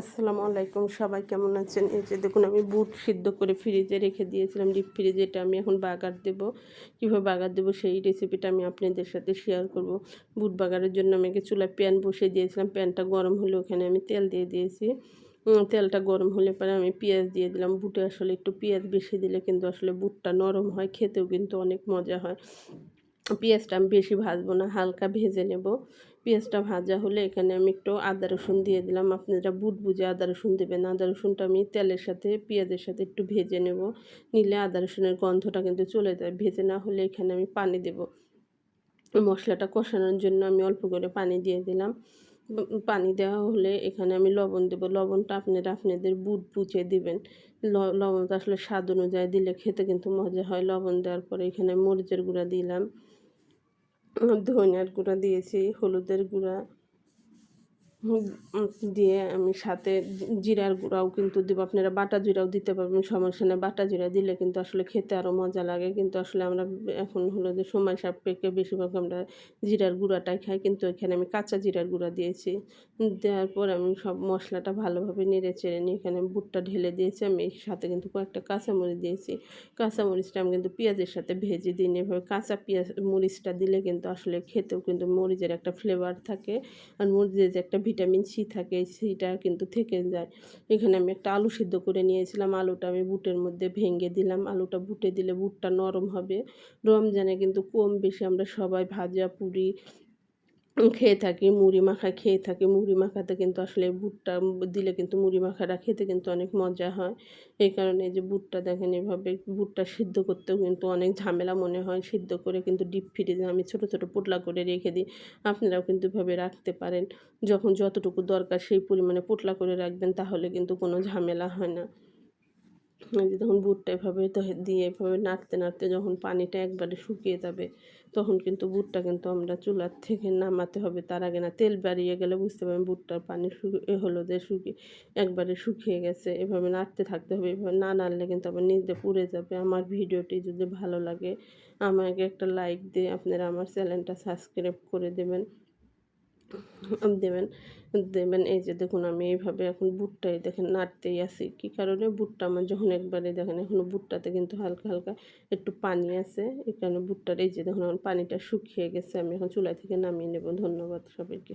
আসসালামু আলাইকুম, সবাই কেমন আছেন? এই যে দেখুন, আমি বুট সিদ্ধ করে ফ্রিজে রেখে দিয়েছিলাম ডিপ ফ্রিজে এটা আমি এখন বাগার দেব। কীভাবে বাগার দেবো সেই রেসিপিটা আমি আপনাদের সাথে শেয়ার করব। বুট বাগারের জন্য আমি চুলায় প্যান বসিয়ে দিয়েছিলাম প্যানটা গরম হলে ওখানে আমি তেল দিয়ে দিয়েছি। তেলটা গরম হলে পরে আমি পেঁয়াজ দিয়ে দিলাম। বুটে আসলে একটু পেঁয়াজ বেশি দিলে কিন্তু আসলে বুটটা নরম হয়, খেতেও কিন্তু অনেক মজা হয়। পেঁয়াজটা আমি বেশি ভাজবো না, হালকা ভেজে নেব। পেঁয়াজটা ভাজা হলে এখানে আমি একটু আদা রসুন দিয়ে দিলাম। আপনারা বুট বুঝে আদা রসুন দেবেন। আদা রসুনটা আমি তেলের সাথে, পেঁয়াজের সাথে একটু ভেজে নেব। নিলে আদা রসুনের গন্ধটা কিন্তু চলে যায়। ভেজে না হলে এখানে আমি পানি দেব। মশলাটা কষানোর জন্য আমি অল্প করে পানি দিয়ে দিলাম। পানি দেওয়া হলে এখানে আমি লবণ দেব। লবণটা আপনারা আপনাদের বুট বুঝে দিবেন। লবণটা আসলে স্বাদ অনুযায়ী দিলে খেতে কিন্তু মজা হয়। লবণ দেওয়ার পরে এখানে মরিচের গুঁড়া দিলাম। ধনিয়ার গুঁড়া দিয়েছি হলুদের গুঁড়া। দিয়ে আমি সাথে জিরার গুঁড়াও কিন্তু দেবো। আপনারা বাটা জিরাও দিতে পারবেন, সমস্যা নেই। বাটা জিরা দিলে কিন্তু আসলে খেতে আরও মজা লাগে। কিন্তু আসলে আমরা এখন হলো যে সময় সাপেক্ষে বেশিরভাগ আমরা জিরার গুঁড়াটাই খাই। কিন্তু এখানে আমি কাঁচা জিরার গুঁড়া দিয়েছি। দেওয়ার পর আমি সব মশলাটা ভালোভাবে নেড়ে চেড়ে নিয়ে এখানে বুটটা ঢেলে দিয়েছি। আমি সাথে কিন্তু কয়েকটা কাঁচামরিচ দিয়েছি। কাঁচামরিচটা আমি কিন্তু পেঁয়াজের সাথে ভেজে দিই এভাবে কাঁচা পেঁয়াজ মরিচটা দিলে কিন্তু আসলে খেতেও কিন্তু মরিচের একটা ফ্লেভার থাকে। আর মরিচের যে একটা ভিটামিন সি থাকে সিটা কিন্তু থেকে যায়। এখানে আমি একটা আলু সিদ্ধ করে নিয়েছিলাম। আলুটা আমি বুটের মধ্যে ভেঙে দিলাম। আলুটা বুটে দিলে বুটটা নরম হবে। রমজানে কিন্তু কম বেশি আমরা সবাই ভাজা, পুরি খেয়ে থাকি, মুড়ি মাখা খেয়ে থাকি। মুড়ি মাখাতে কিন্তু আসলে বুটটা দিলে কিন্তু মুড়ি মাখাটা খেতে কিন্তু অনেক মজা হয়। এই কারণে যে বুটটা দেখেন এভাবে বুটটা সিদ্ধ করতেও কিন্তু অনেক ঝামেলা মনে হয়। সিদ্ধ করে কিন্তু ডিপ ফ্রিজে আমি ছোট ছোট পোটলা করে রেখে দিই। আপনারাও কিন্তু এভাবে রাখতে পারেন। যখন যতটুকু দরকার সেই পরিমাণে পোটলা করে রাখবেন, তাহলে কিন্তু কোনো ঝামেলা হয় না। তখন বুটটা এভাবে দিয়ে এভাবে নাড়তে নাড়তে যখন পানিটা একবারে শুকিয়ে যাবে, তখন কিন্তু বুটটা কিন্তু আমরা চুলার থেকে নামাতে হবে। তার আগে না তেল বাড়িয়ে গেলে বুঝতে পারবেন বুটটার পানি শুকিয়ে হলো যে শুকিয়ে একবারে শুকিয়ে গেছে। এভাবে নাড়তে থাকতে হবে, এভাবে না নাড়লে কিন্তু আবার নিজে পুড়ে যাবে। আমার ভিডিওটি যদি ভালো লাগে, আমাকে একটা লাইক দিয়ে আপনারা আমার চ্যানেলটা সাবস্ক্রাইব করে দেবেন। দেবেন দেবেন, এই যে দেখুন আমি এইভাবে এখন বুটটাই দেখেন নাড়তেই আসি কী কারণে? বুটটা আমার যখন একবারে দেখেন এখন বুটটাতে কিন্তু হালকা হালকা একটু পানি আছে, এই কারণে বুটটার এই যে দেখুন আমার পানিটা শুকিয়ে গেছে, আমি এখন চুলা থেকে নামিয়ে নেব। ধন্যবাদ সবাইকে।